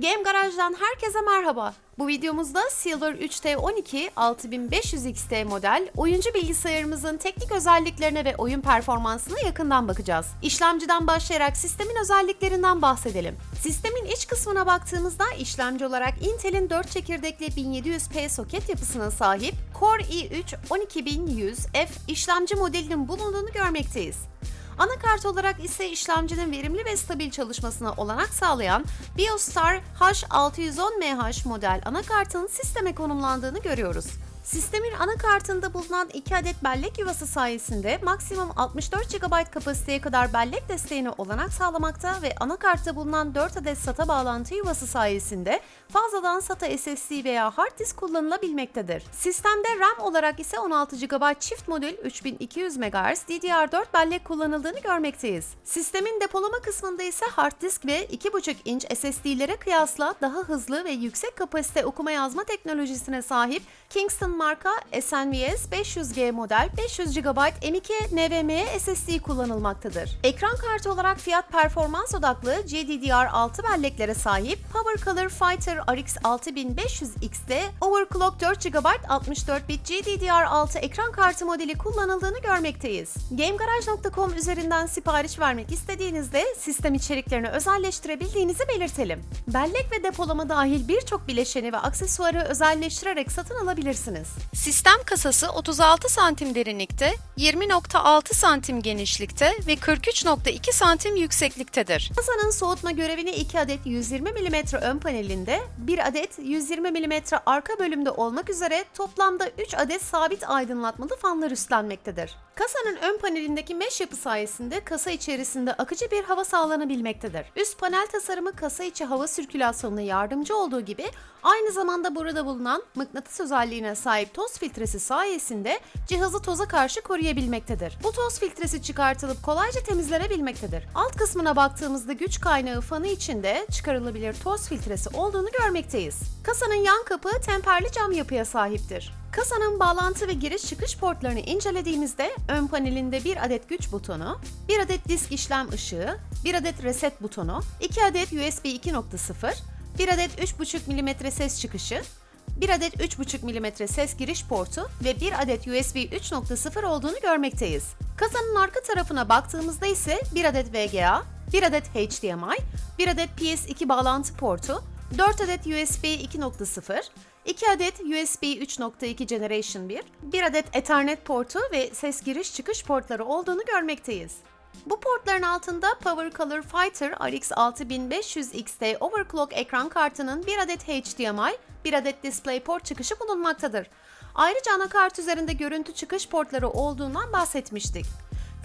Game Garage'dan herkese merhaba. Bu videomuzda Silver 3T12 6500 XT model oyuncu bilgisayarımızın teknik özelliklerine ve oyun performansına yakından bakacağız. İşlemciden başlayarak sistemin özelliklerinden bahsedelim. Sistemin iç kısmına baktığımızda işlemci olarak Intel'in 4 çekirdekli 1700P soket yapısına sahip Core i3 12100F işlemci modelinin bulunduğunu görmekteyiz. Anakart olarak ise işlemcinin verimli ve stabil çalışmasına olanak sağlayan BioStar H610MH model anakartın sisteme konumlandığını görüyoruz. Sistemin anakartında bulunan 2 adet bellek yuvası sayesinde maksimum 64 GB kapasiteye kadar bellek desteğine olanak sağlamakta ve anakartta bulunan 4 adet SATA bağlantı yuvası sayesinde fazladan SATA SSD veya hard disk kullanılabilmektedir. Sistemde RAM olarak ise 16 GB çift modül 3200 MHz DDR4 bellek kullanıldığını görmekteyiz. Sistemin depolama kısmında ise hard disk ve 2.5 inç SSD'lere kıyasla daha hızlı ve yüksek kapasite okuma yazma teknolojisine sahip Kingston marka SNVS 500G model 500 GB M2 NVMe SSD kullanılmaktadır. Ekran kartı olarak fiyat performans odaklı GDDR6 belleklere sahip PowerColor Fighter RX 6500X'de overclock 4 GB 64 bit GDDR6 ekran kartı modeli kullanıldığını görmekteyiz. GameGarage.com üzerinden sipariş vermek istediğinizde sistem içeriklerini özelleştirebildiğinizi belirtelim. Bellek ve depolama dahil birçok bileşeni ve aksesuarı özelleştirerek satın alabilirsiniz. Sistem kasası 36 santim derinlikte, 20.6 santim genişlikte ve 43.2 santim yüksekliktedir. Kasanın soğutma görevini 2 adet 120 mm ön panelinde, 1 adet 120 mm arka bölümde olmak üzere toplamda 3 adet sabit aydınlatmalı fanlar üstlenmektedir. Kasanın ön panelindeki mesh yapı sayesinde kasa içerisinde akıcı bir hava sağlanabilmektedir. Üst panel tasarımı kasa içi hava sirkülasyonuna yardımcı olduğu gibi aynı zamanda burada bulunan mıknatıs özelliğine sahip toz filtresi sayesinde cihazı toza karşı koruyabilmektedir. Bu toz filtresi çıkartılıp kolayca temizlenebilmektedir. Alt kısmına baktığımızda güç kaynağı fanı içinde çıkarılabilir toz filtresi olduğunu görmekteyiz. Kasanın yan kapı temperli cam yapıya sahiptir. Kasanın bağlantı ve giriş çıkış portlarını incelediğimizde ön panelinde bir adet güç butonu, bir adet disk işlem ışığı, bir adet reset butonu, iki adet USB 2.0, bir adet 3.5 mm ses çıkışı, bir adet 3.5 mm ses giriş portu ve bir adet USB 3.0 olduğunu görmekteyiz. Kasanın arka tarafına baktığımızda ise bir adet VGA, bir adet HDMI, bir adet PS2 bağlantı portu, 4 adet USB 2.0, 2 adet USB 3.2 Generation 1, 1 adet Ethernet portu ve ses giriş çıkış portları olduğunu görmekteyiz. Bu portların altında PowerColor Fighter RX 6500 XT overclock ekran kartının 1 adet HDMI, 1 adet DisplayPort çıkışı bulunmaktadır. Ayrıca anakart üzerinde görüntü çıkış portları olduğundan bahsetmiştik.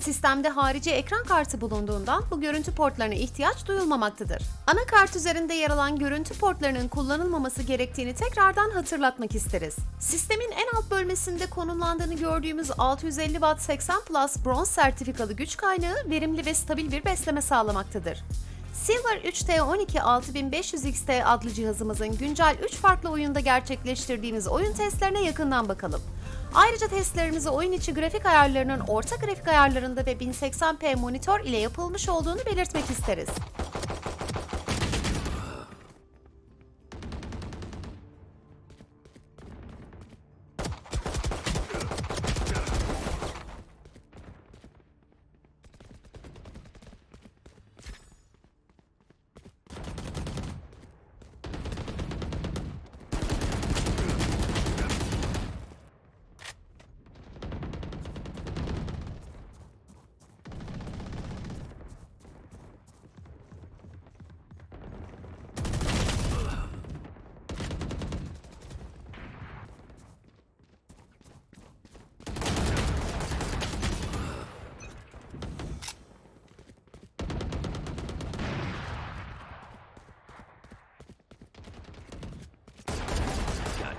Sistemde harici ekran kartı bulunduğundan bu görüntü portlarına ihtiyaç duyulmamaktadır. Anakart üzerinde yer alan görüntü portlarının kullanılmaması gerektiğini tekrardan hatırlatmak isteriz. Sistemin en alt bölmesinde konumlandığını gördüğümüz 650 Watt 80 Plus bronz sertifikalı güç kaynağı verimli ve stabil bir besleme sağlamaktadır. Silver 3T12 6500 XT adlı cihazımızın güncel 3 farklı oyunda gerçekleştirdiğimiz oyun testlerine yakından bakalım. Ayrıca testlerimizi oyun içi grafik ayarlarının orta grafik ayarlarında ve 1080p monitör ile yapılmış olduğunu belirtmek isteriz.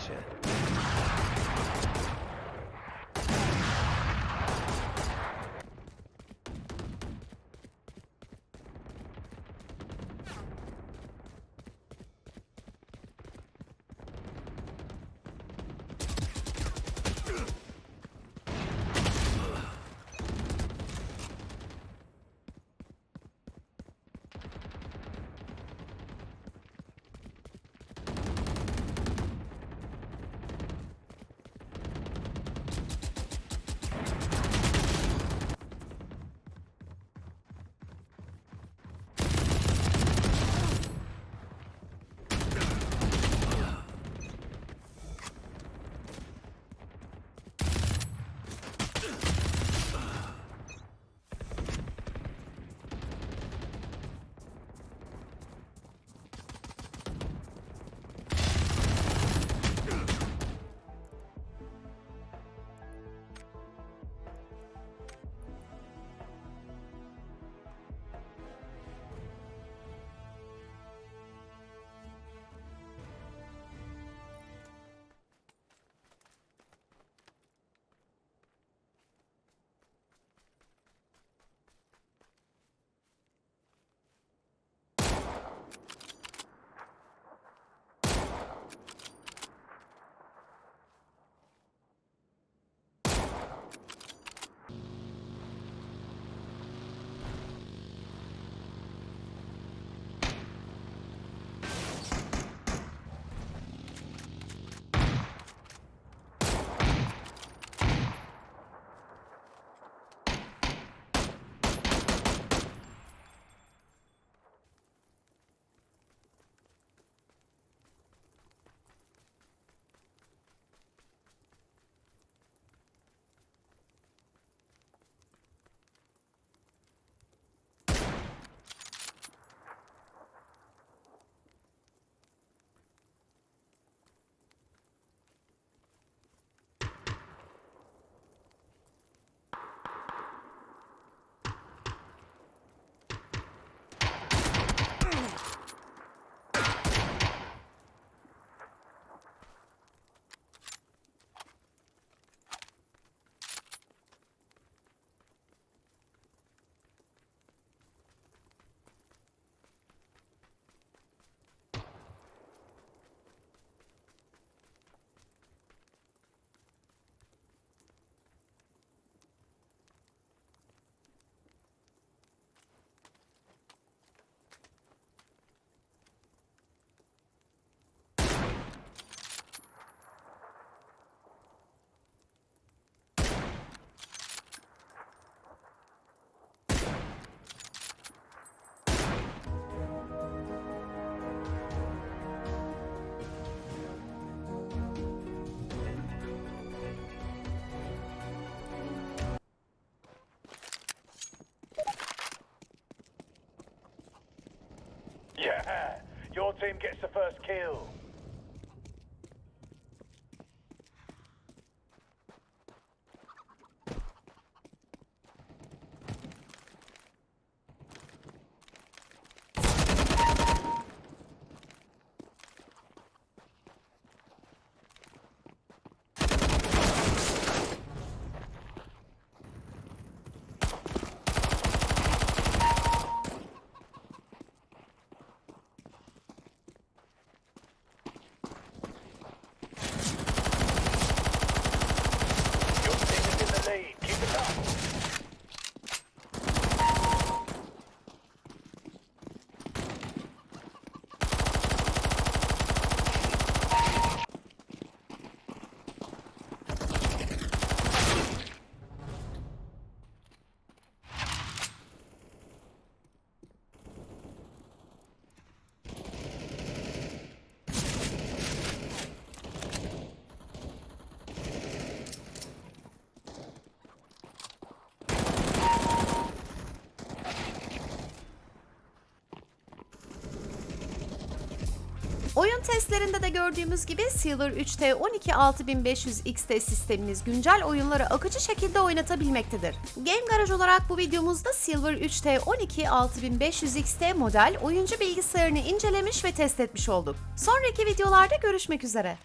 Gotcha. Team gets the first kill. Oyun testlerinde de gördüğümüz gibi Silver 3T 12600 XT sistemimiz güncel oyunları akıcı şekilde oynatabilmektedir. Game Garage olarak bu videomuzda Silver 3T 12600 XT model oyuncu bilgisayarını incelemiş ve test etmiş olduk. Sonraki videolarda görüşmek üzere.